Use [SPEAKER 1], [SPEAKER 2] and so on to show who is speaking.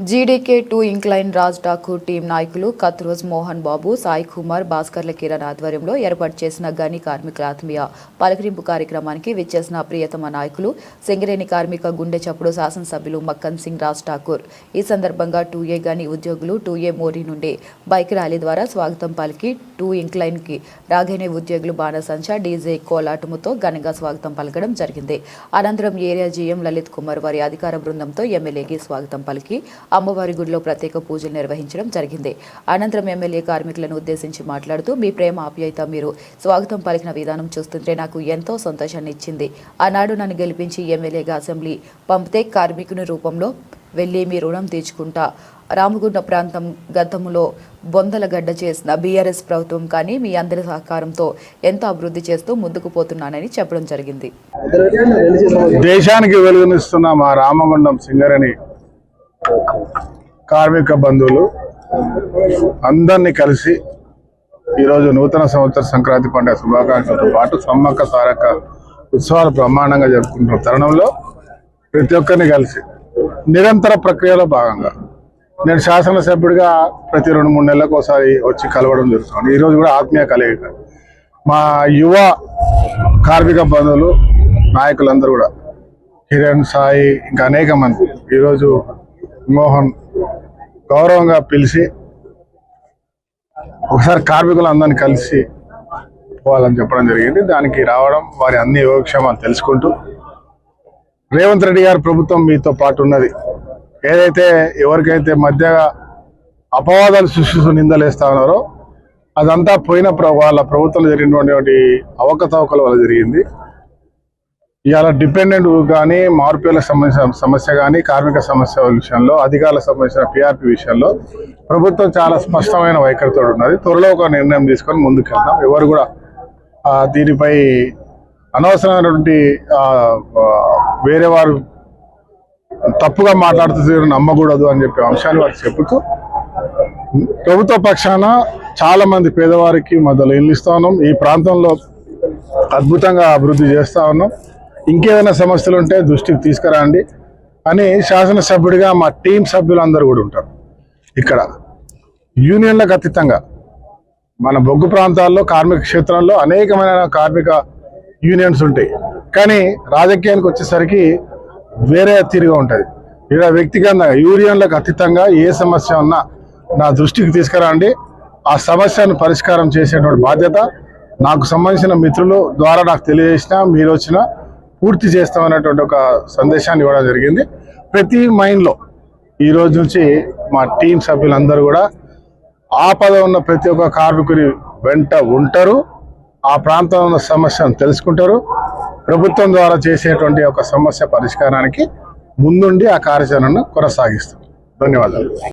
[SPEAKER 1] GDK two incline Raj Thakur team నాయకులు కత్రోజ్ మోహన్ బాబు సాయి కుమార్ భాస్కర్ల కిరణ్ ఆధ్వర్యంలో ఏర్పాటు చేసిన గని కార్మికుల ఆత్మీయ పలకరింపు కార్యక్రమానికి విచ్చేసిన ప్రియతమ నాయకులు సింగరేణి కార్మిక గుండె చప్పుడు శాసనసభ్యులు మక్కన్ సింగ్ రాజ్ ఠాకూర్. ఈ సందర్భంగా టూ ఏ గని ఉద్యోగులు టూ ఏ మోరీ నుండి బైక్ ర్యాలీ ద్వారా స్వాగతం పలికి టూ ఇంక్లైన్కి ఉద్యోగులు బాణసంచ డీజే కోలాటముతో ఘనంగా స్వాగతం పలకడం జరిగింది. అనంతరం ఏరియా జీఎం లలిత్ కుమార్ వారి అధికార బృందంతో ఎమ్మెల్యేకి స్వాగతం పలికి అమ్మవారి గుడిలో ప్రత్యేక పూజలు నిర్వహించడం జరిగింది. అనంతరం ఎమ్మెల్యే కార్మికులను ఉద్దేశించి మాట్లాడుతూ మీ ప్రేమ ఆప్యాయత మీరు. స్వాగతం పలికిన విధానం చూస్తుంటే నాకు ఎంతో సంతోషాన్ని ఇచ్చింది. ఆనాడు నన్ను గెలిపించి ఎమ్మెల్యేగా అసెంబ్లీ పంపితే కార్మికుని రూపంలో వెళ్ళి మీ రుణం తీర్చుకుంటా. రామగుండ ప్రాంతం గతంలో బొందలగడ్డ చేసిన బీఆర్ఎస్ ప్రభుత్వం కానీ మీ అందరి సహకారంతో ఎంతో అభివృద్ధి చేస్తూ ముందుకు పోతున్నానని చెప్పడం జరిగింది.
[SPEAKER 2] దేశానికి వెలుగునిస్తున్న మా రామగుండం సింగరేణి కార్మిక బంధువులు అందరినీ కలిసి ఈరోజు నూతన సంవత్సర సంక్రాంతి పండుగ శుభాకాంక్షలతో పాటు సమ్మక్క సారక్క ఉత్సవాలు బ్రహ్మాండంగా జరుపుకుంటున్న తరుణంలో ప్రతి ఒక్కరిని కలిసి నిరంతర ప్రక్రియలో భాగంగా నేను శాసనసభ్యుడిగా ప్రతి రెండు మూడు నెలలకు ఒకసారి వచ్చి కలవడం జరుగుతుంది. ఈరోజు కూడా ఆత్మీయ కలయిక. మా యువ కార్మిక బంధువులు నాయకులందరూ కూడా కిరణ్ సాయి ఇంకా అనేక మంది ఈరోజు మోహన్ గౌరవంగా పిలిచి ఒకసారి కార్మికులు అందరిని కలిసి పోవాలని చెప్పడం జరిగింది. దానికి రావడం వారి అన్ని యోగక్షేమాలు తెలుసుకుంటూ రేవంత్ రెడ్డి గారి ప్రభుత్వం మీతో పాటు ఉన్నది. ఏదైతే ఎవరికైతే మధ్యగా అపవాదాలు సృష్టిస్తూ నిందలేస్తా ఉన్నారో అదంతా పోయిన ప్ర- వాళ్ళ ప్రభుత్వంలో జరిగినటువంటి అవకతవకల వల్ల జరిగింది. ఇవాళ డిపెండెంట్ కానీ మార్పులకు సంబంధించిన సమస్య కానీ కార్మిక సమస్య విషయంలో అధికారులకు సంబంధించిన పిఆర్పి విషయంలో ప్రభుత్వం చాలా స్పష్టమైన వైఖరితో ఉన్నది. త్వరలో ఒక నిర్ణయం తీసుకొని ముందుకెళ్తాం ఎవరు కూడా దీనిపై అనవసరమైనటువంటి వేరే వారు తప్పుగా మాట్లాడుతూ నమ్మకూడదు అని చెప్పే అంశాన్ని వారికి చెబుతూ ప్రభుత్వ పక్షాన చాలా మంది పేదవారికి మొదలు ఇల్లు ఇస్తా ఉన్నాం. ఈ ప్రాంతంలో అద్భుతంగా అభివృద్ధి చేస్తా ఉన్నాం. ఇంకేదైనా సమస్యలు ఉంటే దృష్టికి తీసుకురండి అని శాసనసభ్యుడిగా మా టీం సభ్యులందరూ కూడా ఉంటారు. ఇక్కడ యూనియన్లకు అతీతంగా మన బొగ్గు ప్రాంతాల్లో కార్మిక క్షేత్రంలో అనేకమైన కార్మిక యూనియన్స్ ఉంటాయి. కానీ రాజకీయానికి వచ్చేసరికి వేరే తీరుగా ఉంటుంది. ఇక్కడ వ్యక్తిగతంగా యూనియన్లకు అతీతంగా ఏ సమస్య ఉన్నా నా దృష్టికి తీసుకురండి. ఆ సమస్యను పరిష్కారం చేసేటువంటి బాధ్యత నాకు సంబంధించిన మిత్రులు ద్వారా నాకు తెలియజేసిన మీరు వచ్చిన పూర్తి చేస్తామనేటువంటి ఒక సందేశాన్ని ఇవ్వడం జరిగింది. ప్రతి మైండ్లో ఈ రోజు నుంచి మా టీం సభ్యులందరూ కూడా ఆపద ఉన్న ప్రతి ఒక్క కార్మికుని వెంట ఉంటారు. ఆ ప్రాంతంలో ఉన్న సమస్యను తెలుసుకుంటారు. ప్రభుత్వం ద్వారా చేసేటువంటి ఒక సమస్య పరిష్కారానికి ముందుండి ఆ కార్యాచరణను కొనసాగిస్తారు. ధన్యవాదాలు.